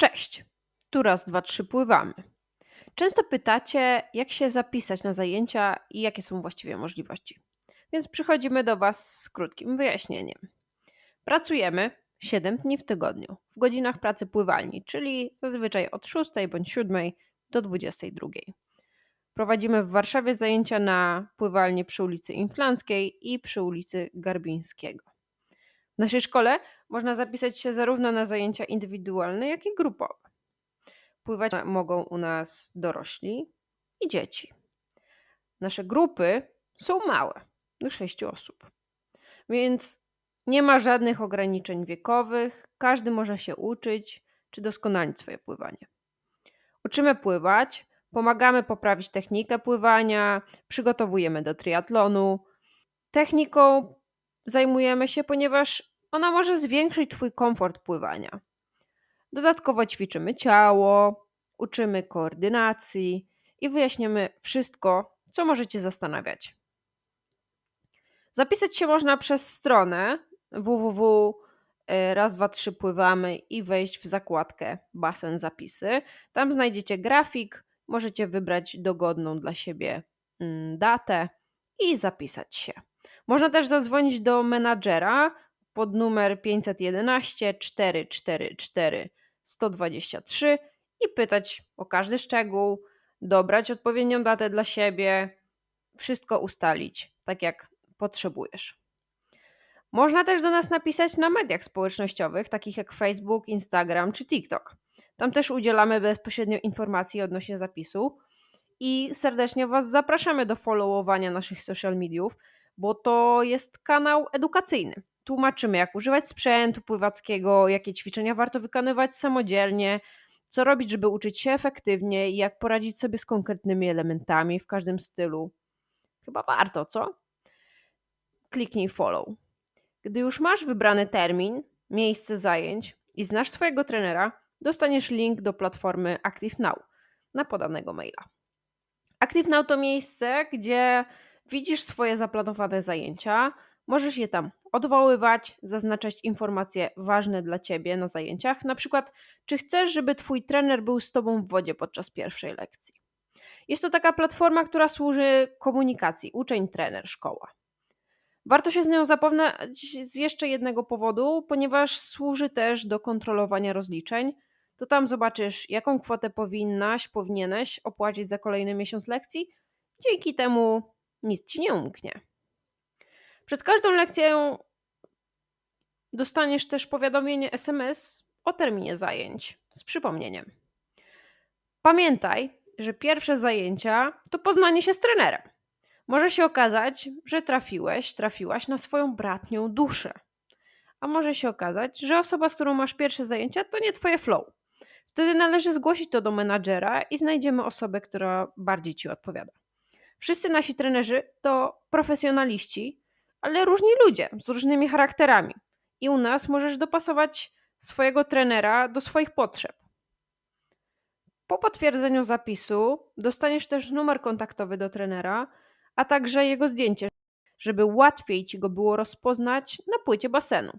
Cześć, tu raz, dwa, trzy pływamy. Często pytacie, jak się zapisać na zajęcia i jakie są właściwie możliwości. Więc przychodzimy do Was z krótkim wyjaśnieniem. Pracujemy 7 dni w tygodniu w godzinach pracy pływalni, czyli zazwyczaj od 6 bądź 7 do 22. Prowadzimy w Warszawie zajęcia na pływalni przy ulicy Inflanckiej i przy ulicy Garbińskiego. W naszej szkole można zapisać się zarówno na zajęcia indywidualne, jak i grupowe. Pływać mogą u nas dorośli i dzieci. Nasze grupy są małe, do sześciu osób. Więc nie ma żadnych ograniczeń wiekowych, każdy może się uczyć czy doskonalić swoje pływanie. Uczymy pływać, pomagamy poprawić technikę pływania, przygotowujemy do triatlonu. Techniką zajmujemy się, ponieważ ona może zwiększyć Twój komfort pływania. Dodatkowo ćwiczymy ciało, uczymy koordynacji i wyjaśniamy wszystko, co możecie zastanawiać. Zapisać się można przez stronę www raz, dwa, trzy pływamy i wejść w zakładkę basen zapisy. Tam znajdziecie grafik, możecie wybrać dogodną dla siebie mm, datę i zapisać się. Można też zadzwonić do menadżera pod numer 511 444 123 i pytać o każdy szczegół, dobrać odpowiednią datę dla siebie, wszystko ustalić tak jak potrzebujesz. Można też do nas napisać na mediach społecznościowych, takich jak Facebook, Instagram czy TikTok. Tam też udzielamy bezpośrednio informacji odnośnie zapisu i serdecznie Was zapraszamy do followowania naszych social mediów, bo to jest kanał edukacyjny. Tłumaczymy, jak używać sprzętu pływackiego, jakie ćwiczenia warto wykonywać samodzielnie, co robić, żeby uczyć się efektywnie i jak poradzić sobie z konkretnymi elementami w każdym stylu. Chyba warto, co? Kliknij follow. Gdy już masz wybrany termin, miejsce zajęć i znasz swojego trenera, dostaniesz link do platformy ActiveNow na podanego maila. ActiveNow to miejsce, gdzie widzisz swoje zaplanowane zajęcia, możesz je tam odwoływać, zaznaczać informacje ważne dla ciebie na zajęciach, na przykład czy chcesz, żeby twój trener był z tobą w wodzie podczas pierwszej lekcji. Jest to taka platforma, która służy komunikacji uczeń-trener, szkoła. Warto się z nią zapoznać z jeszcze jednego powodu, ponieważ służy też do kontrolowania rozliczeń. To tam zobaczysz, jaką kwotę powinnaś, powinieneś opłacić za kolejny miesiąc lekcji. Dzięki temu nic ci nie umknie. Przed każdą lekcją dostaniesz też powiadomienie SMS o terminie zajęć z przypomnieniem. Pamiętaj, że pierwsze zajęcia to poznanie się z trenerem. Może się okazać, że trafiłeś, trafiłaś na swoją bratnią duszę. A może się okazać, że osoba, z którą masz pierwsze zajęcia, to nie twoje flow. Wtedy należy zgłosić to do menadżera i znajdziemy osobę, która bardziej ci odpowiada. Wszyscy nasi trenerzy to profesjonaliści, ale różni ludzie z różnymi charakterami. I u nas możesz dopasować swojego trenera do swoich potrzeb. Po potwierdzeniu zapisu dostaniesz też numer kontaktowy do trenera, a także jego zdjęcie, żeby łatwiej ci go było rozpoznać na płycie basenu.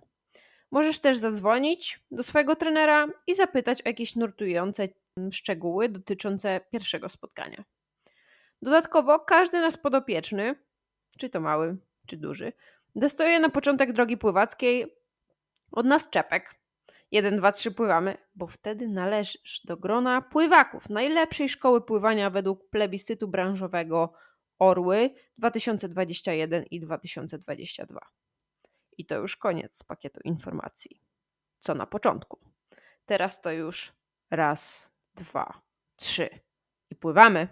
Możesz też zadzwonić do swojego trenera i zapytać o jakieś nurtujące szczegóły dotyczące pierwszego spotkania. Dodatkowo każdy nasz podopieczny, czy to mały, czy duży, dostajemy na początek drogi pływackiej od nas czepek. 1, 2, 3 pływamy, bo wtedy należysz do grona pływaków najlepszej szkoły pływania według plebiscytu branżowego Orły 2021 i 2022. I to już koniec pakietu informacji. Co na początku. Teraz to już raz, dwa, trzy i pływamy.